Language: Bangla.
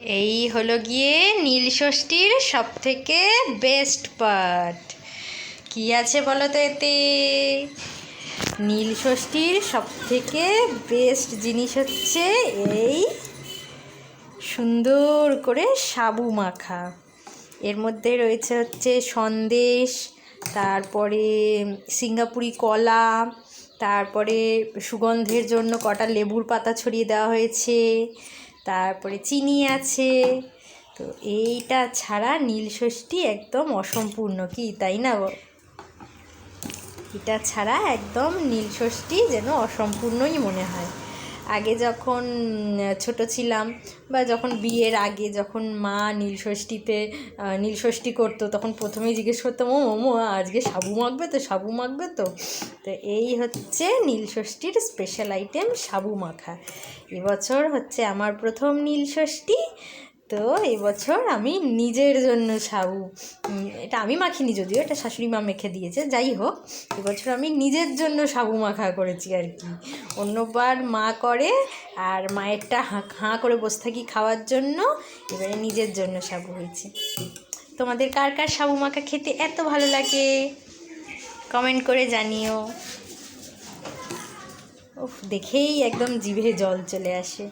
এই হলো গিয়ে নীল ষষ্ঠীর সব থেকে বেস্ট পার্ট। কি আছে বলো তো এতে? নীল ষষ্ঠীর সব থেকে বেস্ট জিনিস হচ্ছে এই সুন্দর করে সাবু মাখা। এর মধ্যে রয়েছে হচ্ছে সন্দেশ, তারপরে সিঙ্গাপুরি কলা, তারপরে সুগন্ধের জন্য কটা লেবুর পাতা ছড়িয়ে দেওয়া হয়েছে তারপরে চিনি আছে। তো এইটা ছাড়া নীল ষষ্ঠী একদম অসম্পূর্ণ কি, তাই না এটা ছাড়া একদম নীল ষষ্ঠী যেন অসম্পূর্ণই মনে হয়। আগে যখন ছোট ছিলাম বা যখন বিয়ের আগে যখন মা নীলষষ্ঠীতে নীলষষ্ঠী করতো, তখন প্রথমেই জিজ্ঞেস করতাম, ও মোমো আজকে সাবু মাখবে তো, সাবু মাখবে তো? তো এই হচ্ছে নীলষষ্ঠীর স্পেশাল আইটেম সাবু মাখা। এবছর হচ্ছে আমার প্রথম নীলষষ্ঠী। তো এবছর আমি নিজের জন্য সাবু এটা আমি মাখিনি যদিও, এটা শাশুড়ি মা মেখে দিয়েছে, যাই হোক এবছর আমি নিজের জন্য সাবু মাখা করেছি আর কি। অন্যবার মা করে আর মায়েরটা হাঁ হাঁ করে বসে থাকি খাওয়ার জন্য, এবারে নিজের জন্য সাবু হয়েছে। তোমাদের কার কার সাবু মাখা খেতে এত ভালো লাগে? কমেন্ট করে জানিও। দেখেই একদম জিভে জল চলে আসে।